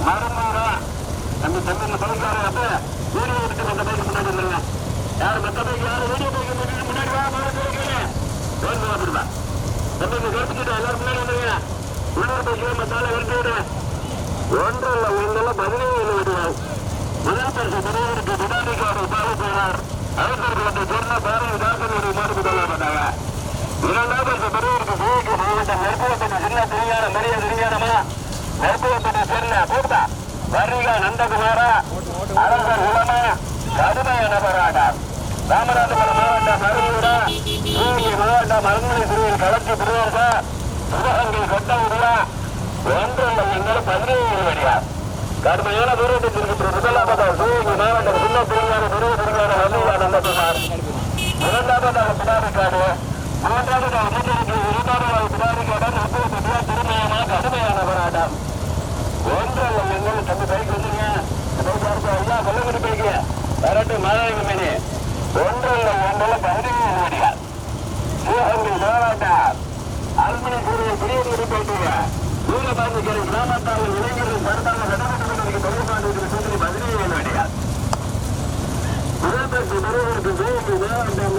மறப்பாரா நம்ம தமிழ் பைக்காரர் வந்து வீடியோ எடுத்து அந்த பைக்கு முன்னாடி வந்துருங்க யார் மற்ற பைக் யார் வீடியோ பைக்கு முன்னாடி முன்னாடி வா. வேணும் அப்படின்னா? நம்ம இந்த கேட்டுக்கிட்ட எல்லாரும் முன்னாடி வந்துருங்க. உள்ளூர் பைக்கு மத்தால எடுத்து விடுங்க ஒன்று இல்லை ஒன்றில் பதினேழு விடுவார் முதல் பரிசு தலைவருக்கு வினாடிக்கான சின்ன கூட்டா வர்ணிகா நந்தகுமாரா அரசர் உலமா கடுமையான போராட்டம் ராமநாதபுரம் மாவட்டம் மருந்தூரா சிவகங்கை மாவட்டம் மருந்துரை பிரிவில் களத்து பிரிவரசா சிவகங்கை கொட்டமுடியா ஒன்று எங்கள் பதினேழு வழியார் கடுமையான தூரத்திற்கு முதலாவதாக சிவகங்கை மாவட்டம் சின்ன பிரிவான பெரிய பிரிவான வள்ளியா நந்தகுமார். இரண்டாவதாக பிடாரிக்காடு மூன்றாவதாக பைக் வந்துருங்க பைக் பார்த்து ஐயா கொல்லங்குடி பைக்கு. வரட்டு மாதாவி மணி ஒன்றல்ல ஒன்றல்ல பதினேழு வழியா சிவகங்கை மாவட்டம் அல்மணி கூறிய குடியேறி போயிட்டீங்க வீரபாண்டி கேரி கிராமத்தால் இளைஞர்கள் கருத்தாங்க சட்டமன்றத்திற்கு தொழில் பாண்டியத்தில் சூத்திரி பதினேழு வழியா முதல் பரிசு மாவட்டம்